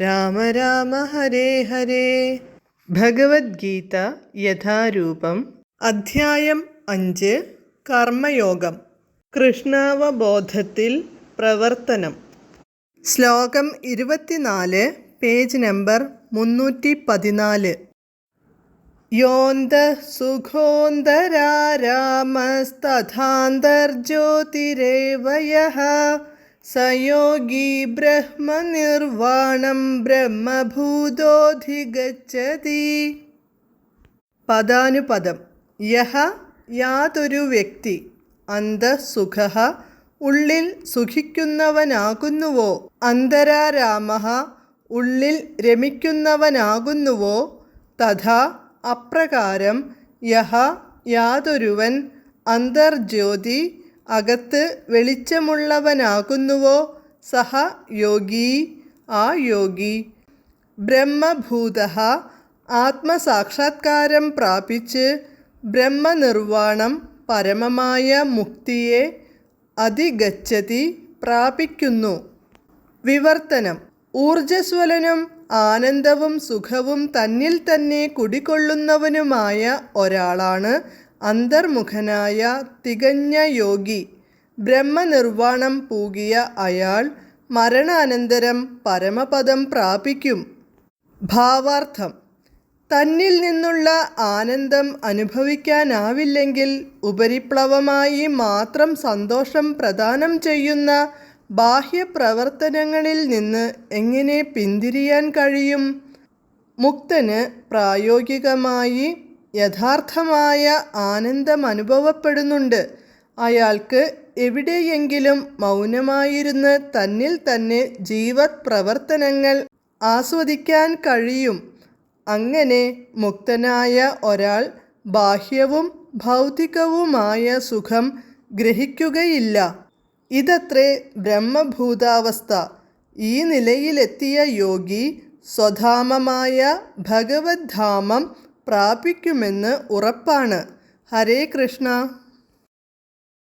രാമ രാമ ഹരേ ഹരേ. ഭഗവത്ഗീത യഥാരൂപം അധ്യായം അഞ്ച് കർമ്മയോഗം. കൃഷ്ണാവബോധത്തിൽ പ്രവർത്തനം. ശ്ലോകം ഇരുപത്തിനാല് പേജ് നമ്പർ മുന്നൂറ്റി പതിനാല് യോന്ത സുഖോന്തരാരാമസ്തഥാന്തർജ്യോതിരേവയ സയോഗി ബ്രഹ്മനിർവാണം ബ്രഹ്മഭൂതോധിഗച്ഛതി. പദാനുപദം യഹ യാതൊരു വ്യക്തി അന്തസുഖ ഉള്ളിൽ സുഖിക്കുന്നവനാകുന്നുവോ അന്തരാരാമ ഉള്ളിൽ രമിക്കുന്നവനാകുന്നുവോ തഥാ അപ്രകാരം യഹ യാതൊരുവൻ അന്തർജ്യോതി അകത്ത് വെളിച്ചമുള്ളവനാകുന്നുവോ? സഹ യോഗി. ആ യോഗി. ബ്രഹ്മഭൂത. ആത്മസാക്ഷാത്കാരം പ്രാപിച്ച് ബ്രഹ്മനിർവാണം പരമമായ മുക്തിയെ അതിഗച്ഛതി പ്രാപിക്കുന്നു. വിവർത്തനം. ഊർജസ്വലനും ആനന്ദവും സുഖവും തന്നിൽ തന്നെ കുടികൊള്ളുന്നവനുമായ ഒരാളാണ് അന്തർമുഖനായ തികഞ്ഞ യോഗി ബ്രഹ്മനിർവാണം പൂകിയ അയാൾ മരണാനന്തരം പരമപദം പ്രാപിക്കും. ഭാവാർത്ഥം. തന്നിൽ നിന്നുള്ള ആനന്ദം അനുഭവിക്കാനാവില്ലെങ്കിൽ ഉപരിപ്ലവമായി മാത്രം സന്തോഷം പ്രദാനം ചെയ്യുന്ന ബാഹ്യപ്രവർത്തനങ്ങളിൽ നിന്ന് എങ്ങനെ പിന്തിരിയാൻ കഴിയും? മുക്തന് പ്രായോഗികമായി യഥാർത്ഥമായ ആനന്ദം അനുഭവപ്പെടുന്നുണ്ട് അയാൾക്ക് എവിടെയെങ്കിലും മൗനമായിരുന്ന് തന്നിൽ തന്നെ ജീവത് പ്രവർത്തനങ്ങൾ ആസ്വദിക്കാൻ കഴിയും. അങ്ങനെ മുക്തനായ ഒരാൾ ബാഹ്യവും ഭൗതികവുമായ സുഖം ഗ്രഹിക്കുകയില്ല. ഇതത്രേ ബ്രഹ്മഭൂതാവസ്ഥ. ഈ നിലയിലെത്തിയ യോഗി സ്വധാമമായ ഭഗവദ്ധാമം പ്രാപിക്കുമെന്ന് ഉറപ്പാണ്. ഹരേ കൃഷ്ണ.